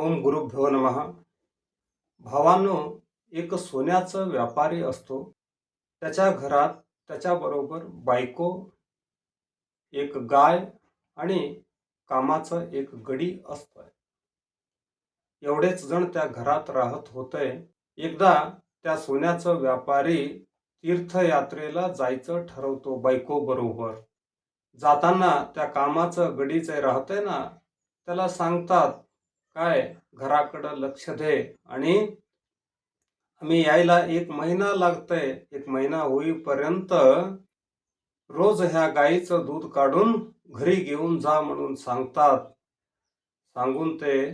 ओम गुरुभ्यो नमः. भावांनो एक सोन्याचा व्यापारी असतो. त्याच्या घरात त्याच्याबरोबर बायको एक गाय आणि कामाचं एक गडी असतंय. एवढेच जण त्या घरात राहत होते. एकदा त्या सोन्याचं व्यापारी तीर्थयात्रेला जायचं ठरवतो बायको बरोबर जाताना त्या कामाचं गडीचे राहते ना त्याला सांगतात काय? घराकडं लक्ष दे. आणि आम्ही यायला एक महिना लागतंय. एक महिना होईपर्यंत रोज ह्या गाईचं दूध काढून घरी घेऊन जा म्हणून सांगतात. सांगून ते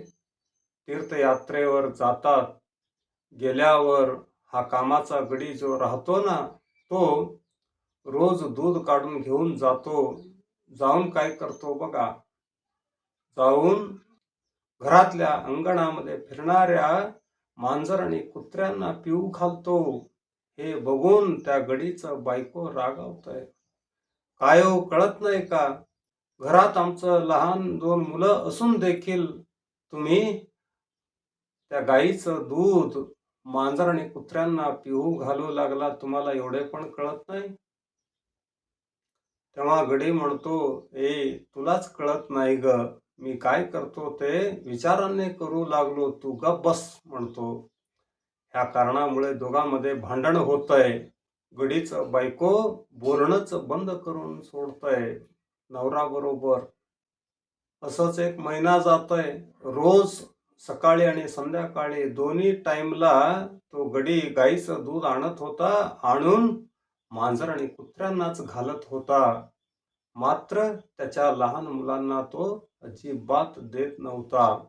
तीर्थयात्रेवर जातात. गेल्यावर हा कामाचा गडी जो राहतो ना तो रोज दूध काढून घेऊन जातो. जाऊन काय करतो बघा. जाऊन घरातल्या अंगणामध्ये फिरणाऱ्या मांजर आणि कुत्र्यांना पिऊ घालतो. हे बघून त्या गडीचं बायको रागावतंय. काय हो कळत नाही का? घरात आमचं लहान दोन मुलं असून देखील तुम्ही त्या गाईचं दूध मांजर आणि कुत्र्यांना पिऊ घालू लागला तुम्हाला एवढे पण कळत नाही? तेव्हा गडी म्हणतो ए तुलाच कळत नाही ग. मी काय करतो ते विचाराने करू लागलो तू गप बस म्हणतो. ह्या कारणामुळे दोघांमध्ये भांडण होतंय. गडीच बायको बोलणंच बंद करून सोडतंय नवरा बरोबर असंच एक महिना जातोय. रोज सकाळी आणि संध्याकाळी दोन्ही टाइमला तो गडी गाईचं दूध आणत होता आणून मांजर आणि कुत्र्यांनाच घालत होता. मात्र त्याच्या लहान मुलांना तो अजिबात देत नव्हता.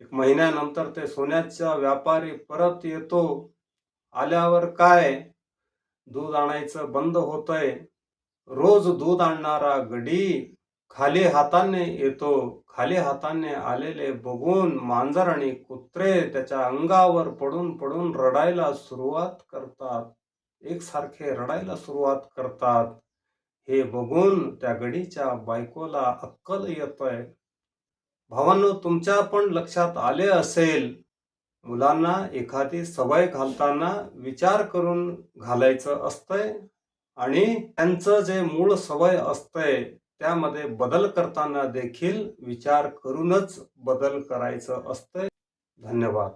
एक महिन्यानंतर ते सोन्याचा व्यापारी परत येतो. आल्यावर काय? दूध आणायचं बंद होतंय. रोज दूध आणणारा गडी खाली हाताने येतो. खाली हाताने आलेले बघून मांजर आणि कुत्रे त्याच्या अंगावर पडून पडून रडायला सुरुवात करतात. एकसारखे रडायला सुरुवात करतात. हे बघून त्या गडीच्या बायकोला अक्कल येतोय. भावांनो तुमच्या पण लक्षात आले असेल मुलांना एखादी सवय घालताना विचार करून घालायचं असतंय आणि त्यांचं जे मूळ सवय असतंय त्यामध्ये बदल करताना देखील विचार करूनच बदल करायचं असतंय. धन्यवाद.